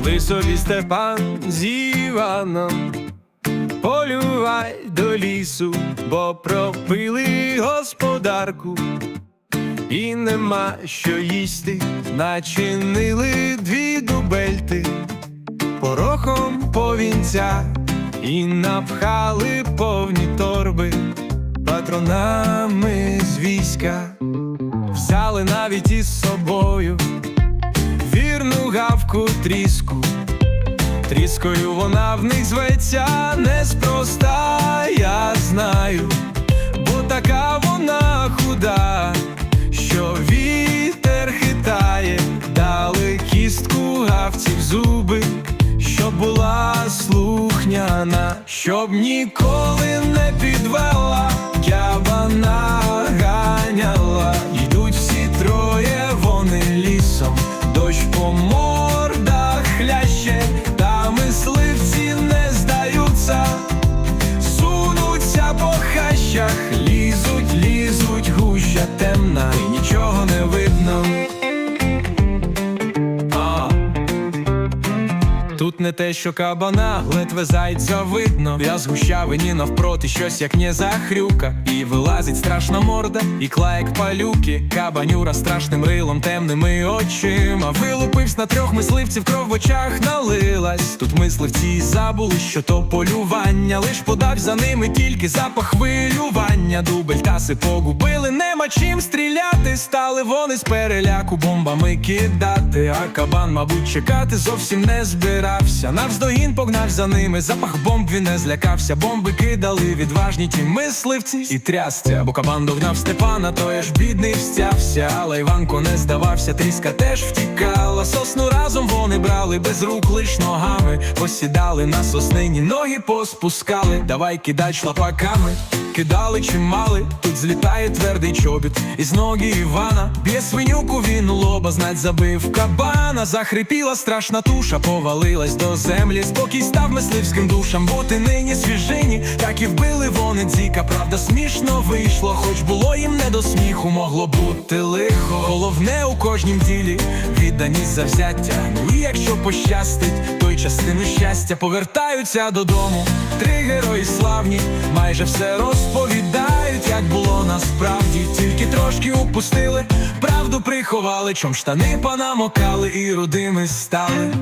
Йшли собі Степан з Іваном, полювай до лісу, бо пропили господарку, і нема що їсти, начинили дві дубельти, порохом повінця, і напхали повні торби. Патронами з війська, взяли навіть із собою вірну тріску. Тріскою вона в них зветься неспроста, я знаю, бо така вона худа, що вітер хитає, дали кістку гавці в зуби, щоб була слухняна, щоб ніколи не підвела, Тут не те, що кабана, ледве зайця видно. Я з гущавині навпроти щось як не захрюка. І вилазить страшна морда, і клаєк палюки. Кабанюра страшним рилом, темними очима. Вилупивсь на трьох мисливців, кров в очах налилась. Тут мисливці забули, що то полювання. Лиш подав за ними тільки запах хвилювання. Дубель таси погубили, нема чим стріляти. Стали вони з переляку бомбами кидати. А кабан, мабуть, чекати зовсім не збирався. Навздогін погнав за ними. Запах бомб він не злякався. Бомби кидали відважні ті мисливці і трясця. Бо кабан догнав Степана, той ж бідний встявся. Але Іванко не здавався, тріска теж втікала. Сосну разом вони брали без рук, лиш ногами. Посідали на соснині, ноги поспускали. Давай кидай шлапаками. Кидали чи мали, тут злітає твердий чобіт Із ноги Івана б'є свинюку він лоба, знать забив кабана, захрипіла страшна туша, повалилась до землі. Спокій став мисливським душам, бути нині свіжині, так і вбили вони дзіка. Правда, смішно вийшло, хоч було їм не до сміху, могло бути лихо. Головне у кожнім ділі відданість завзяття. Ну і якщо пощастить, частину щастя повертаються додому. Три герої славні, майже все розповідають, як було насправді, тільки трошки упустили, правду приховали, чом штани панамокали і родими стали.